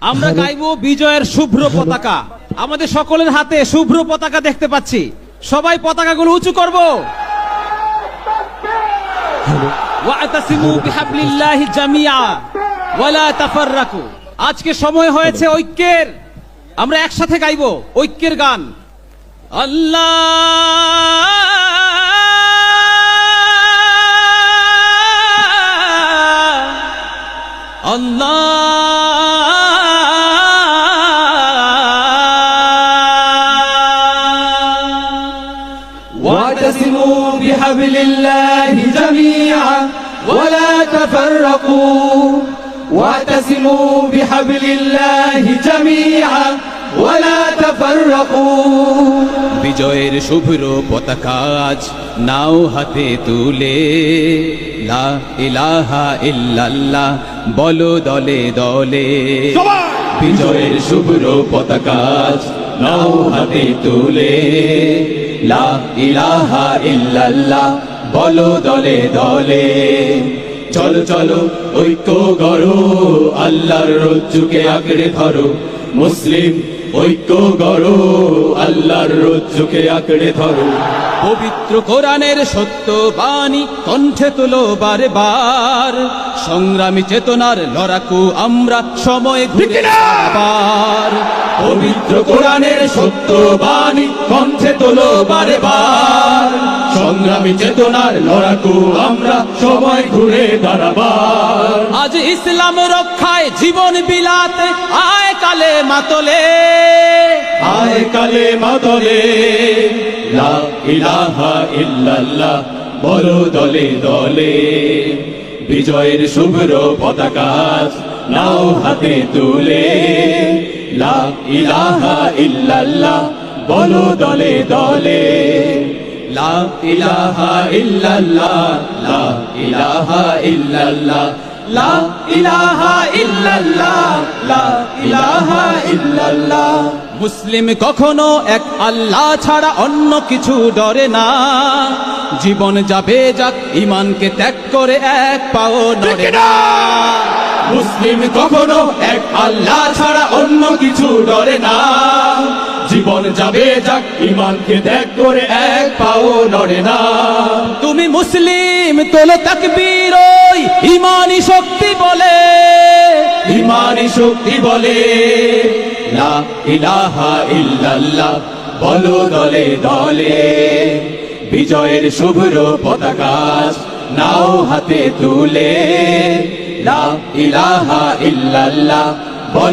আমরা গাইবো বিজয়ের শুভ্র পতাকা। আমাদের সকলের হাতে শুভ্র পতাকা দেখতে পাচ্ছি। সবাই পতাকাগুলো উঁচু করব। আজকে সময় হয়েছে ঐক্যের। আমরা একসাথে গাইবো ঐক্যের গান। আল্লাহ! আল্লাহ! واعتصموا بحبل الله جميعا ولا تفرقوا واعتصموا بحبل الله جميعا ولا تفرقوا বিজয়ের শুভ্র পতাকা আজ নাও হাতে তুলে লা ইলাহা ইল্লাল্লাহ বলো দলে দলে বিজয়ের শুভ্র পতাকা আজ নাও হাতে তুলে লা ইলাহা বলো দলে দলে। চলো চলো ঐক্য গড়ো আল্লাহর রজ্জুকে আঁকড়ে ধরো। মুসলিম ঐক্য গড়ো আল্লাহর রজ্জুকে আঁকড়ে ধরো। পবিত্র কোরআনের সত্য বাণী কণ্ঠে তুলো বারে বার সংগ্রামী চেতনার লড়াকু আমরা সময় ঘুরে আবার। পবিত্র কোরআনের সত্য বাণী কণ্ঠে তোলো বারে বার সংগ্রামী চেতনার লড়াকু আমরা সময় ঘুরে দাঁড়াবার। আজ ইসলাম রক্ষায় জীবন বিলাতে আয় কালে মাতলে। আয় কালে মাতলে লা ইলাহা ইল্লাল্লাহ, বলো দলে দলে। বিজয়ের শুভ্র পতাকা নাও হাতে তুলে। লা ইলাহা ইল্লাল্লাহ, বলো দলে দলে। লা ইলাহা ইল্লাল্লাহ, লা ইলাহা ইল্লাল্লাহ, লা ইলাহা ইল্লাল্লাহ, লা ইলাহা ইল্লাল্লাহ। মুসলিম কখনো এক আল্লাহ ছাড়া অন্য কিছু ডরে না। জীবন যাবে যাক ইমানকে ত্যাগ করে এক পাও নড়ে না। মুসলিম কখনো এক আল্লাহ ছাড়া অন্য কিছু ডরে না। জীবন যাবে যাক ইমানকে ত্যাগ করে এক পাও নড়ে না। তুমি মুসলিম তোলো তাকবীর ওই ইমানি শক্তি বলে। ইমানি শক্তি বলে। ইলাহা ইল্লাল্লাহ, বলো দলে দলে। বিজয়ের শুভ্র পতাকাশ নাও হাতে তুলে। লা ইলাহা ইল্লাল্লাহ